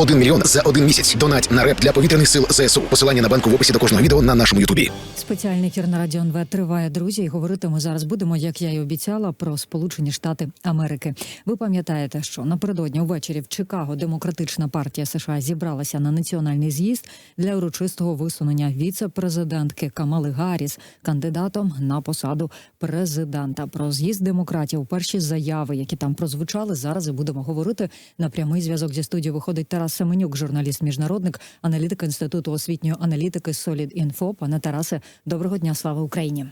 1 мільйон за один місяць. Донать на реп для повітряних сил ЗСУ. Посилання на банку в описі до кожного відео на нашому Ютубі. Спеціальний ефір на радіо НВ триває, друзі. І говорити ми зараз будемо, як я й обіцяла, про Сполучені Штати Америки. Ви пам'ятаєте, що напередодні увечері в Чикаго Демократична партія США зібралася на національний з'їзд для урочистого висунення віце-президентки Камали Гарріс кандидатом на посаду президента. Про з'їзд демократів перші заяви, які там прозвучали, зараз і будемо говорити. На прямий зв'язок зі студією виходить Тарас Семенюк, журналіст, міжнародник, аналітик інституту освітньої аналітики Solid Info. Пане Тарасе, доброго дня, слава Україні.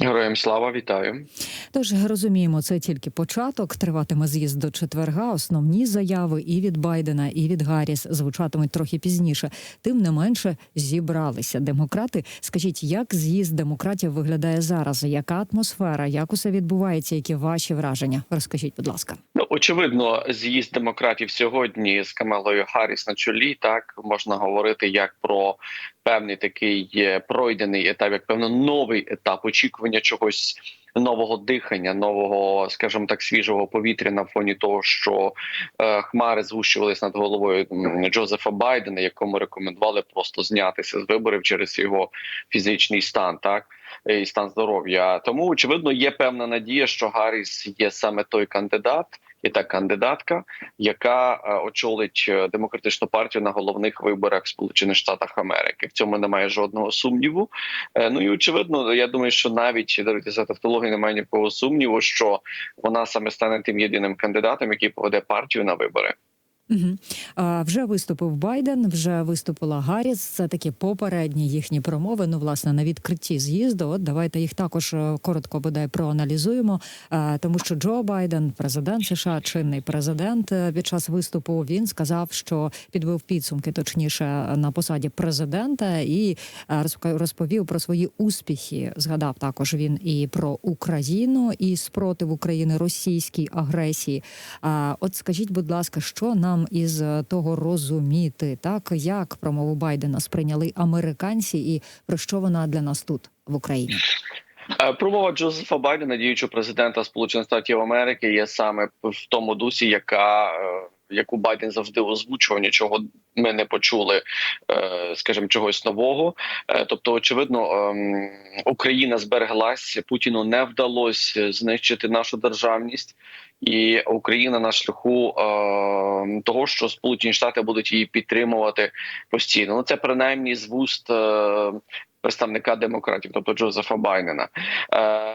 Героям слава, вітаю. Тож розуміємо, це тільки початок. Триватиме з'їзд до четверга. Основні заяви і від Байдена, і від Гарріс звучатимуть трохи пізніше. Тим не менше зібралися демократи. Скажіть, як з'їзд демократів виглядає зараз? Яка атмосфера? Як усе відбувається? Які ваші враження? Розкажіть, будь ласка. Ну очевидно, з'їзд демократів сьогодні з Камелою Харріс на чолі. Так можна говорити як про певний такий е, пройдений етап, як певно новий етап очікування чогось. Нового дихання, нового, скажімо так, свіжого повітря на фоні того, що е, хмари згущувались над головою Джозефа Байдена, якому рекомендували просто знятися з виборів через його фізичний стан, так і стан здоров'я. Тому очевидно є певна надія, що Гарріс є саме той кандидат і та кандидатка, яка е, очолить е, демократичну партію на головних виборах Сполучених Штатах Америки. В цьому немає жодного сумніву. Е, Ну і очевидно, я думаю, що навіть за тавтологію, немає ніякого сумніву, що вона саме стане тим єдиним кандидатом, який поведе партію на вибори. Угу. А, вже виступив Байден, вже виступила Гарріс. Це такі попередні їхні промови. Ну, власне, на відкритті з'їзду. От давайте їх також е, коротко бодай проаналізуємо. А, тому що Джо Байден, президент США, чинний президент, е, під час виступу він сказав, що підвів підсумки, точніше, на посаді президента, і е, розповів про свої успіхи. Згадав також він і про Україну, і спротив України російській агресії. А от скажіть, будь ласка, що нам із е, того розуміти, так як промову Байдена сприйняли американці, і про що вона для нас тут в Україні? Е, Промова Джозефа Байдена, діючого президента Сполучених Штатів Америки, є саме в тому дусі, яка е, яку Байден завжди озвучував, нічого ми не почули, скажімо, чогось нового. Тобто, очевидно, ем, Україна збереглась, Путіну не вдалося знищити нашу державність. І Україна на шляху е, того, що Сполучені Штати будуть її підтримувати постійно. Ну це принаймні з вуст е, представника демократів, тобто Джозефа Байдена. Е,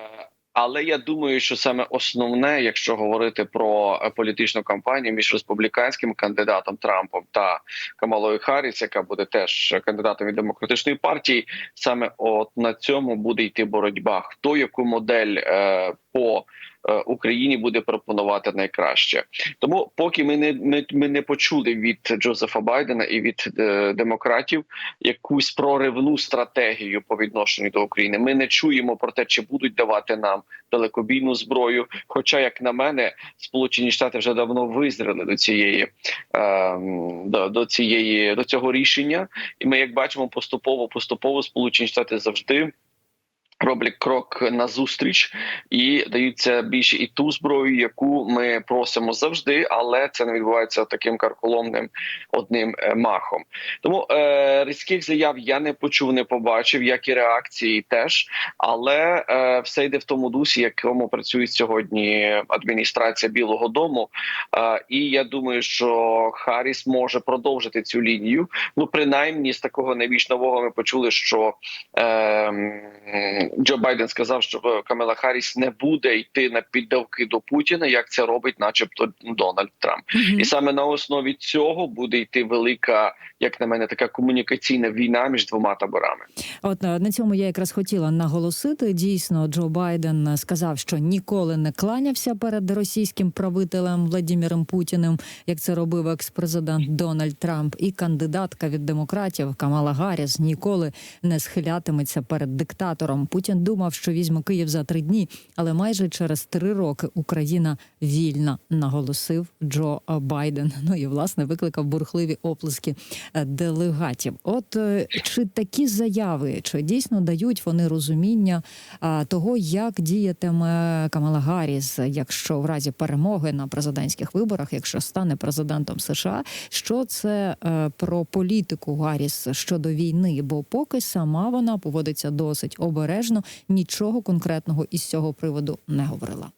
але я думаю, що саме основне, якщо говорити про політичну кампанію між республіканським кандидатом Трампом та Камалою Харріс, яка буде теж кандидатом від демократичної партії, саме от на цьому буде йти боротьба. Хто яку модель е, по Україні буде пропонувати найкраще, тому поки ми не ми, ми не почули від Джозефа Байдена і від е, демократів якусь проривну стратегію по відношенню до України. Ми не чуємо про те, чи будуть давати нам далекобійну зброю. Хоча, як на мене, Сполучені Штати вже давно визріли до цієї е, до, до цієї до цього рішення, і ми, як бачимо, поступово поступово Сполучені Штати завжди. Роблять крок назустріч і даються більше і ту зброю, яку ми просимо завжди, але це не відбувається таким карколомним одним е, махом. Тому е, різких заяв я не почув, не побачив, як і реакції теж. Але е, все йде в тому дусі, якому працює сьогодні адміністрація Білого Дому. Е, і я думаю, що Харріс може продовжити цю лінію. Ну, принаймні, з такого найбільш нового ми почули, що. Е, Джо Байден сказав, що Камела Харріс не буде йти на піддавки до Путіна, як це робить, начебто, Дональд Трамп, і саме на основі цього буде йти велика, як на мене, така комунікаційна війна між двома таборами. От е, на цьому я якраз хотіла наголосити. Дійсно, Джо Байден сказав, що ніколи не кланявся перед російським правителем Владимиром Путіним, як це робив екс-президент Дональд Трамп, і кандидатка від демократів Камала Гарріс ніколи не схилятиметься перед диктатором. Путін думав, що візьме Київ за три дні, але майже через три роки Україна вільна, наголосив Джо Байден. Ну і власне викликав бурхливі оплески е, делегатів. От е, чи такі заяви, чи дійсно дають вони розуміння того, як діятиме Камала Гарріс, якщо в разі перемоги на президентських виборах, якщо стане президентом США, що це е, про політику Гарріс щодо війни? Бо поки сама вона поводиться досить обережно, нічого конкретного із цього приводу не говорила.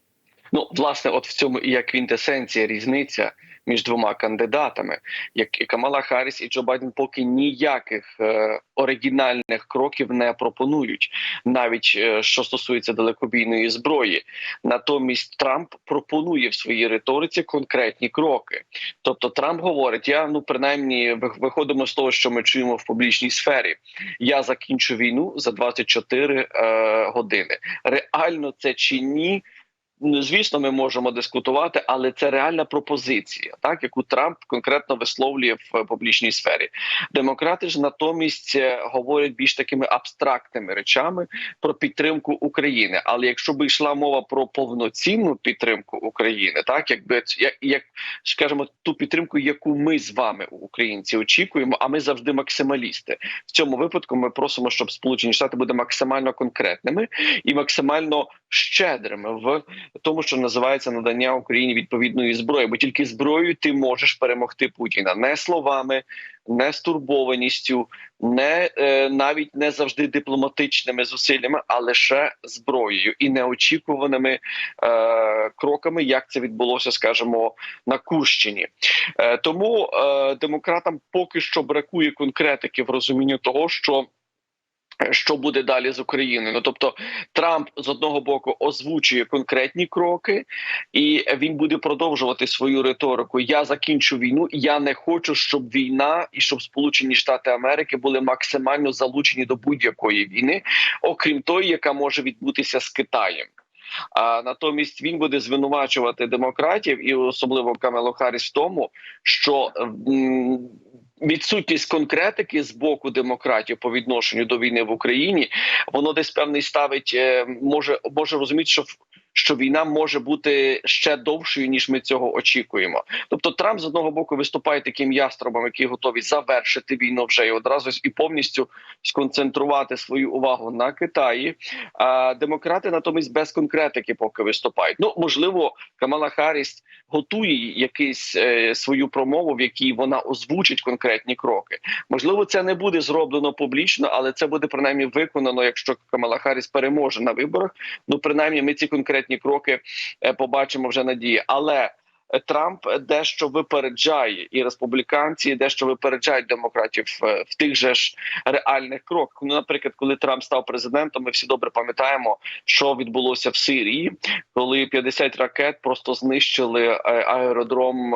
Ну, власне, от в цьому і є квінтесенція різниця між двома кандидатами, як і Камала Харріс і Джо Байден поки ніяких е, оригінальних кроків не пропонують, навіть е, що стосується далекобійної зброї. Натомість Трамп пропонує в своїй риториці конкретні кроки. Тобто Трамп говорить: я ну принаймні виходимо з того, що ми чуємо в публічній сфері. Я закінчу війну за 24 е, години. Реально це чи ні? Звісно, ми можемо дискутувати, але це реальна пропозиція, так яку Трамп конкретно висловлює в е, публічній сфері. Демократи ж натомість е, говорять більш такими абстрактними речами про підтримку України. Але якщо би йшла мова про повноцінну підтримку України, так якби як, як скажімо, ту підтримку, яку ми з вами, українці, очікуємо, а ми завжди максималісти. В цьому випадку ми просимо, щоб Сполучені Штати були максимально конкретними і максимально щедрими в тому, що називається надання Україні відповідної зброї, бо тільки зброєю ти можеш перемогти Путіна не словами, не стурбованістю, не е, навіть не завжди дипломатичними зусиллями, а лише зброєю і неочікуваними е, кроками, як це відбулося, скажімо, на Курщині. Е, тому е, демократам поки що бракує конкретики в розумінні того, що. Що буде далі з Україною? Ну тобто Трамп з одного боку озвучує конкретні кроки, і він буде продовжувати свою риторику. Я закінчу війну. Я не хочу, щоб війна і щоб Сполучені Штати Америки були максимально залучені до будь-якої війни, окрім тої, яка може відбутися з Китаєм. А натомість він буде звинувачувати демократів і особливо Камело Харріс в тому, що відсутність конкретики з боку демократів по відношенню до війни в Україні, воно десь певний ставить, е, може може розуміти, що що війна може бути ще довшою ніж ми цього очікуємо. Тобто Трамп з одного боку виступає таким яструбом, який готовий завершити війну вже і одразу і повністю сконцентрувати свою увагу на Китаї. А демократи натомість без конкретики поки виступають. Ну можливо, Камала Харріс готує якийсь е, свою промову, в якій вона озвучить конкретні кроки. Можливо, це не буде зроблено публічно, але це буде принаймні виконано, якщо Камала Харріс переможе на виборах. Ну принаймні, ми ці конкретні кроки е, побачимо вже надії. Але е, Трамп дещо випереджає і республіканці, дещо випереджають демократів е, в тих же ж реальних кроках. Ну, наприклад, коли Трамп став президентом, ми всі добре пам'ятаємо, що відбулося в Сирії, коли 50 ракет просто знищили аеродром.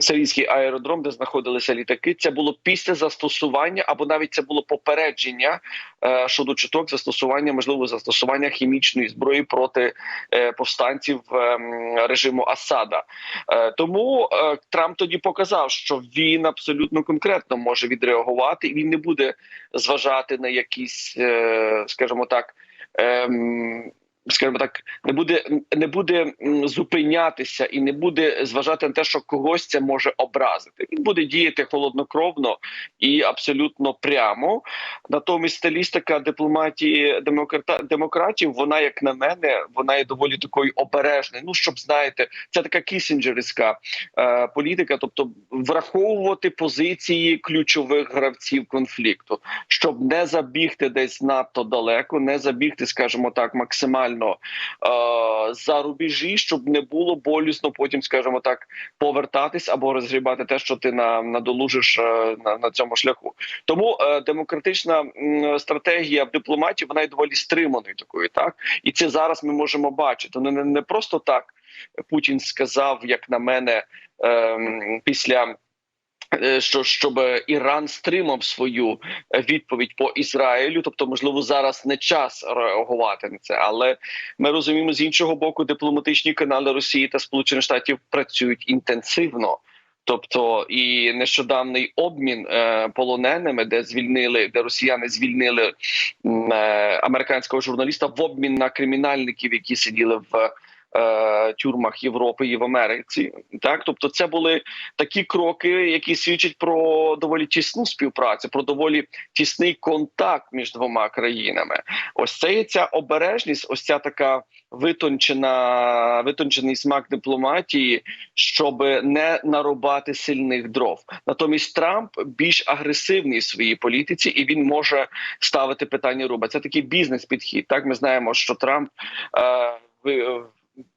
Сирійський аеродром, де знаходилися літаки, це було після застосування, або навіть це було попередження е, щодо чуток застосування, можливо, застосування хімічної зброї проти е, повстанців е, режиму Асада. Тому Трамп тоді показав, що він абсолютно конкретно може відреагувати, і він не буде зважати на якісь, скажімо так. ем, Скажімо так, не буде не буде зупинятися і не буде зважати на те, що когось це може образити. Він буде діяти холоднокровно і абсолютно прямо. Натомість стилістика дипломатії демократа демократів, вона, як на мене, вона є доволі такою обережною. Ну щоб знаєте, це така кісінджерська е, політика, тобто враховувати позиції ключових гравців конфлікту, щоб не забігти десь надто далеко, не забігти, скажімо так, максимально е, за рубежі, щоб не було болісно потім, скажімо так, повертатись або розгрібати те, що ти на, надолужиш е, на, на цьому шляху. Тому е, демократична стратегія в дипломатії вона є доволі стриманою такою, так і це зараз ми можемо бачити. Ну не, не просто так Путін сказав, як на мене, ем, після. Е, Що щоб Іран стримав свою е, відповідь по Ізраїлю, тобто, можливо, зараз не час реагувати на це, але ми розуміємо з іншого боку, дипломатичні канали Росії та Сполучених Штатів працюють інтенсивно. Тобто і нещодавний обмін е, полоненими, де звільнили, де росіяни звільнили е, американського журналіста в обмін на кримінальників, які сиділи в е, тюрмах Європи і в Америці. Так, тобто, це були такі кроки, які свідчать про доволі тісну співпрацю, про доволі тісний контакт між двома країнами. Ось це є ця обережність, ось ця така витончена, витончений смак дипломатії, щоб не нарубати сильних дров. Натомість Трамп більш агресивний в своїй політиці, і він може ставити питання руба. Це такий бізнес-підхід. Так ми знаємо, що Трамп. Е,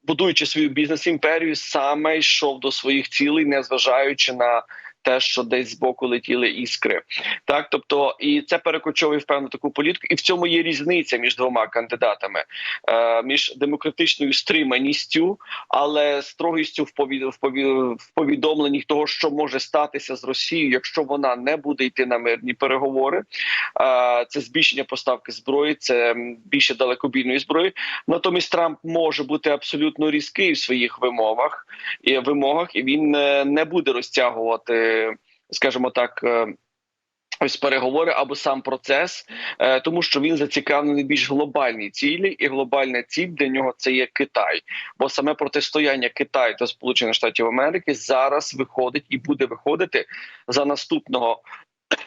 Будуючи свою бізнес-імперію, саме йшов до своїх цілей, незважаючи на те, що десь збоку летіли іскри, так тобто, і це перекочовує в певну таку політику, і в цьому є різниця між двома кандидатами, е, між демократичною стриманістю, але строгістю в повід... в пові- в повідомленні того, що може статися з Росією, якщо вона не буде йти на мирні переговори. Е, Це збільшення поставки зброї, це більше далекобійної зброї. Натомість Трамп може бути абсолютно різкий в своїх вимовах і вимогах, і він е, не буде розтягувати, скажімо так. е, Ось переговори або сам процес, е, тому що він зацікавлений більш глобальній цілі, і глобальна ціль для нього це є Китай. Бо саме протистояння Китаю та Сполучених Штатів Америки зараз виходить і буде виходити за наступного.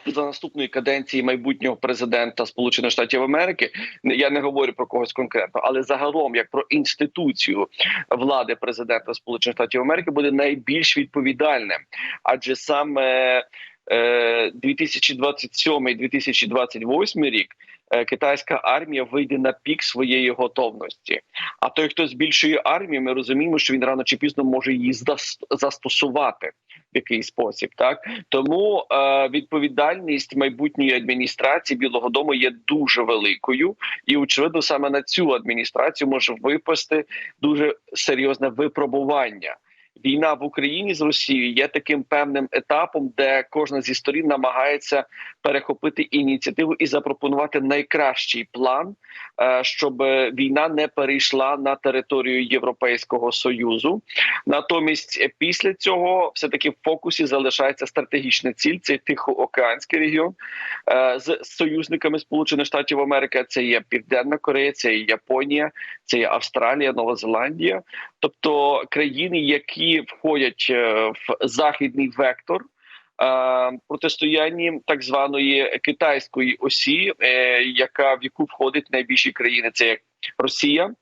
За наступної каденції майбутнього президента Сполучених Штатів Америки. Я не говорю про когось конкретно, але загалом, як про інституцію влади президента Сполучених Штатів Америки, буде найбільш відповідальним, адже саме е, 2027-2028 рік е, китайська армія вийде на пік своєї готовності. А той, хто збільшує армію, ми розуміємо, що він рано чи пізно може її зас- застосувати в якийсь спосіб. Так тому е, відповідальність майбутньої адміністрації Білого Дому є дуже великою, і очевидно, саме на цю адміністрацію може випасти дуже серйозне випробування. Війна в Україні з Росією є таким певним етапом, де кожна зі сторін намагається перехопити ініціативу і запропонувати найкращий план, е, щоб війна не перейшла на територію Європейського союзу. Натомість, е, після цього, все таки в фокусі залишається стратегічна ціль. Це Тихоокеанський регіон е, з союзниками Сполучених Штатів Америки. Це є Південна Корея, це є Японія, це є Австралія, Нова Зеландія, тобто країни, які входять е, в західний вектор. е, Протистоянні так званої китайської осі, е, яка в яку входить найбільші країни, це як Росія,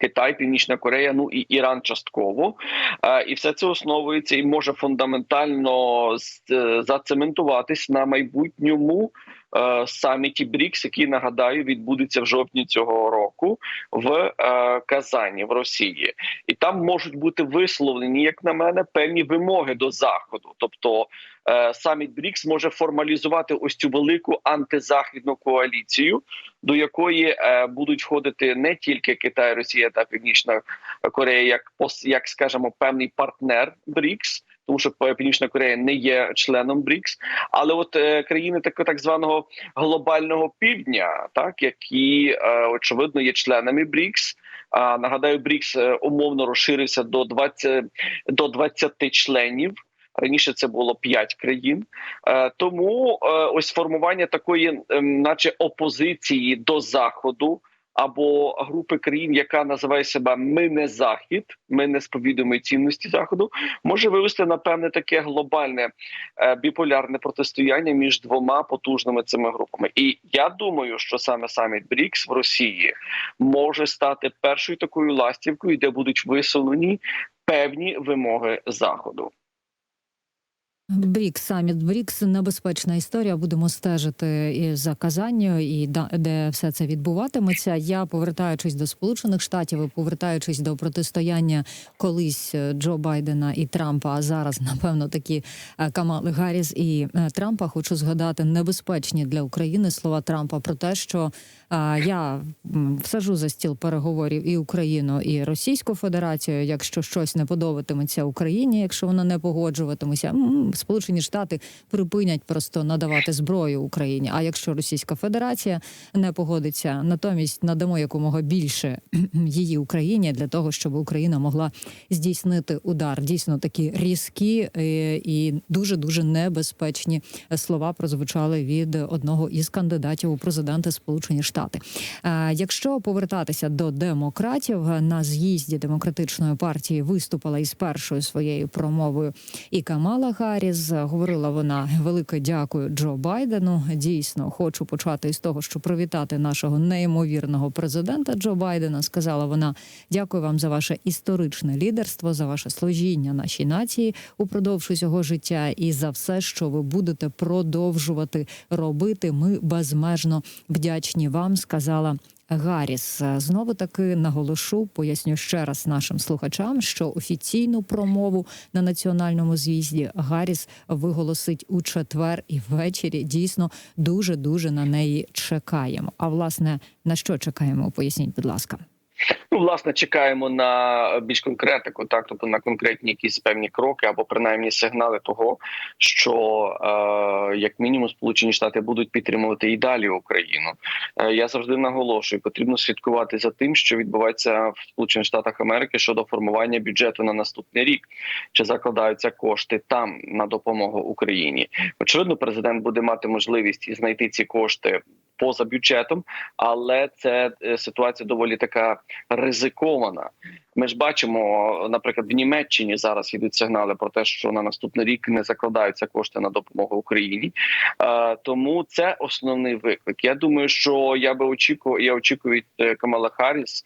Китай, Північна Корея, ну і Іран частково, і все це основується і може фундаментально зацементуватись на майбутньому саміті БРІКС, який нагадаю відбудеться в жовтні цього року в е, Казані в Росії, і там можуть бути висловлені, як на мене, певні вимоги до заходу. Тобто е, саміт БРІКС може формалізувати ось цю велику антизахідну коаліцію, до якої е, будуть входити не тільки Китай, Росія та Північна Корея, як як скажімо, певний партнер БРІКС. Тому що Північна Корея не є членом БРІКС, але от е, країни так, так званого глобального півдня, так які е, очевидно є членами БРІКС. А нагадаю, БРІКС е, умовно розширився до 20, до 20 членів. Раніше це було 5 країн, Е, тому е, ось формування такої, ем, наче опозиції до заходу. Або групи країн, яка називає себе Ми не захід, ми не сповідуємо цінності заходу, може вивести на певне таке глобальне е, біполярне протистояння між двома потужними цими групами. І я думаю, що саме саміт БРІКС в Росії може стати першою такою ластівкою, де будуть висунені певні вимоги заходу. Брікс, саміт Брікс небезпечна історія. Будемо стежити і за Казанню, і де все це відбуватиметься. Я повертаючись до Сполучених Штатів повертаючись до протистояння колись е, Джо Байдена і Трампа. А зараз, напевно, такі е, Камали Гарріс і е, Трампа. Хочу згадати небезпечні для України слова Трампа про те, що я всажу за стіл переговорів і Україну, і Російську Федерацію. Якщо щось не подобатиметься Україні, якщо вона не погоджуватиметься, Сполучені Штати припинять просто надавати зброю Україні. А якщо Російська Федерація не погодиться, натомість надамо якомога більше її Україні для того, щоб Україна могла здійснити удар. Дійсно такі різкі е, і дуже дуже небезпечні слова прозвучали від одного із кандидатів у президенти Сполучені Штати. Е, Якщо повертатися до демократів на з'їзді демократичної партії виступила із першою своєю промовою і Камала Гарріс. Говорила вона велике дякую Джо Байдену. Дійсно, хочу почати із того, що привітати нашого неймовірного президента Джо Байдена. Сказала вона: дякую вам за ваше історичне лідерство, за ваше служіння нашій нації упродовж усього життя і за все, що ви будете продовжувати робити. Ми безмежно вдячні вам. Сказала Гарріс. Знову таки наголошу, поясню ще раз нашим слухачам, що офіційну промову на національному з'їзді Гарріс виголосить у четвер і ввечері. Дійсно дуже дуже на неї чекаємо. А власне на що чекаємо? Поясніть, будь ласка. Ну, власне, чекаємо на більш конкретику, так тобто на конкретні якісь певні кроки або принаймні сигнали того, що е, як мінімум Сполучені Штати будуть підтримувати і далі Україну. Е, я завжди наголошую, потрібно слідкувати за тим, що відбувається в Сполучених Штатах Америки щодо формування бюджету на наступний рік. Чи закладаються кошти там на допомогу Україні? Очевидно, президент буде мати можливість і знайти ці кошти. Поза бюджетом, але це е, ситуація доволі така ризикована. Ми ж бачимо, наприклад, в Німеччині зараз йдуть сигнали про те, що на наступний рік не закладаються кошти на допомогу Україні. Е, тому це основний виклик. Я думаю, що я би очікував, я очікую від е, Камала Харріс,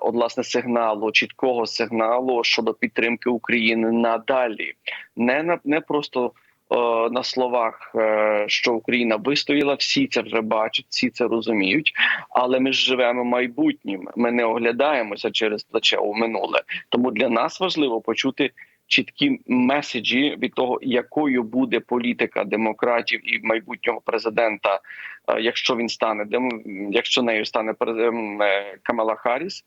от власне сигналу, чіткого сигналу щодо підтримки України надалі, не на не просто. Е, На словах, е, що Україна вистояла, всі це вже бачать, всі це розуміють. Але ми ж живемо майбутнім. Ми не оглядаємося через плече у минуле. Тому для нас важливо почути чіткі меседжі від того, якою буде політика демократів і майбутнього президента, е, якщо він стане якщо нею стане Камала Харріс,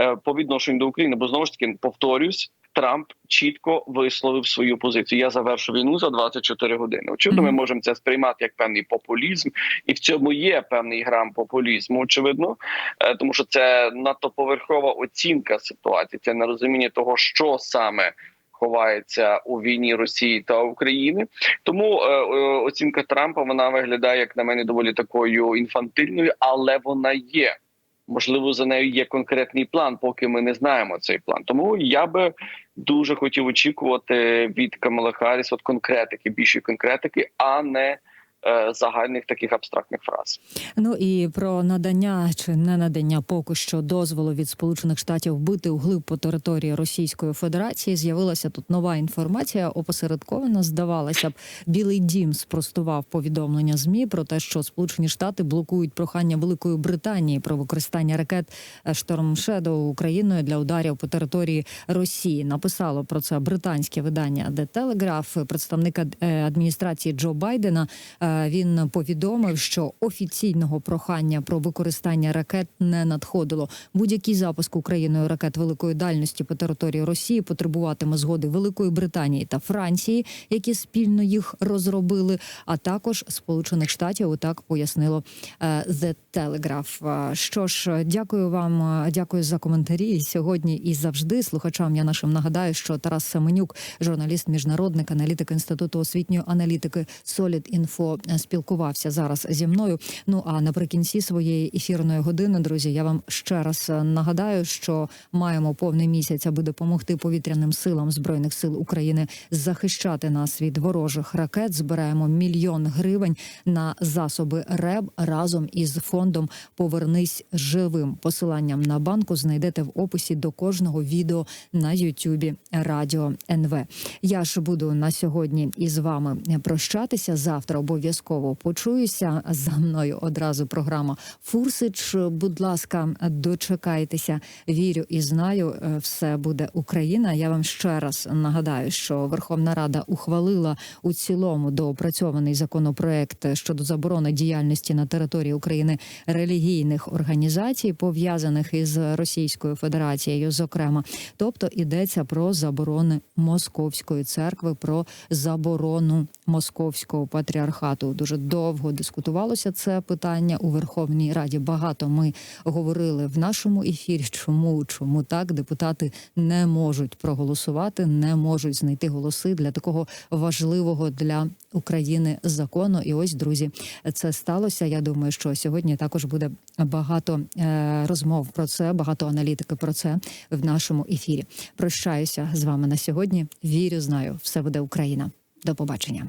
е, по відношенню до України. Бо знову ж таки повторюсь. Трамп чітко висловив свою позицію. Я завершу війну за 24 години. Очевидно, ми можемо це сприймати як певний популізм, і в цьому є певний грам популізму. Очевидно, Е, тому що це надто поверхова оцінка ситуації. Це нерозуміння того, що саме ховається у війні Росії та України. Тому е, е, оцінка Трампа вона виглядає як на мене доволі такою інфантильною, але вона є. Можливо, за нею є конкретний план, поки ми не знаємо цей план. Тому я би дуже хотів очікувати від Камала Харріс от конкретики, більшої конкретики, а не загальних таких абстрактних фраз. Ну і про надання чи не надання поки що дозволу від Сполучених Штатів бити углиб по території Російської Федерації. З'явилася тут нова інформація. Опосередковано здавалося б, Білий Дім спростував повідомлення змі про те, що Сполучені Штати блокують прохання Великої Британії про використання ракет Шторм Шедоу Україною для ударів по території Росії. Написало про це британське видання The Telegraph. Представника е, адміністрації Джо Байдена. Е, Він повідомив, що офіційного прохання про використання ракет не надходило. Будь-який запуск Україною ракет великої дальності по території Росії потребуватиме згоди Великої Британії та Франції, які спільно їх розробили, а також Сполучених Штатів. Так пояснило е, The Telegraph. Е, Що ж, дякую вам, дякую за коментарі сьогодні і завжди. Слухачам я нашим нагадаю, що Тарас Семенюк, журналіст, міжнародник, аналітик інституту освітньої аналітики Solid Info, спілкувався зараз зі мною. Ну а наприкінці своєї ефірної години, друзі, я вам ще раз е, нагадаю, що маємо повний місяць, аби допомогти повітряним силам збройних сил України захищати нас від ворожих ракет. Збираємо мільйон гривень на засоби РЕБ разом із фондом Повернись живим. Посиланням на банку знайдете в описі до кожного відео на Ютубі Радіо НВ. Я ж буду на сьогодні із вами прощатися. Завтра обов'язково обов'язково почуюся. За мною одразу програма Фурсич. Будь ласка, дочекайтеся. Вірю і знаю, е, все буде Україна. Я вам ще раз нагадаю, що Верховна Рада ухвалила у цілому доопрацьований законопроект щодо заборони діяльності на території України релігійних організацій, пов'язаних із Російською Федерацією, зокрема, тобто йдеться про заборони московської церкви, про заборону московського патріархату. Дуже довго дискутувалося це питання у Верховній Раді. Багато ми говорили в нашому ефірі. Чому чому так депутати не можуть проголосувати, не можуть знайти голоси для такого важливого для України закону. І ось друзі, це сталося. Я думаю, що сьогодні також буде багато е, розмов про це, багато аналітики про це в нашому ефірі. Прощаюся з вами на сьогодні. Вірю, знаю, все буде Україна. До побачення.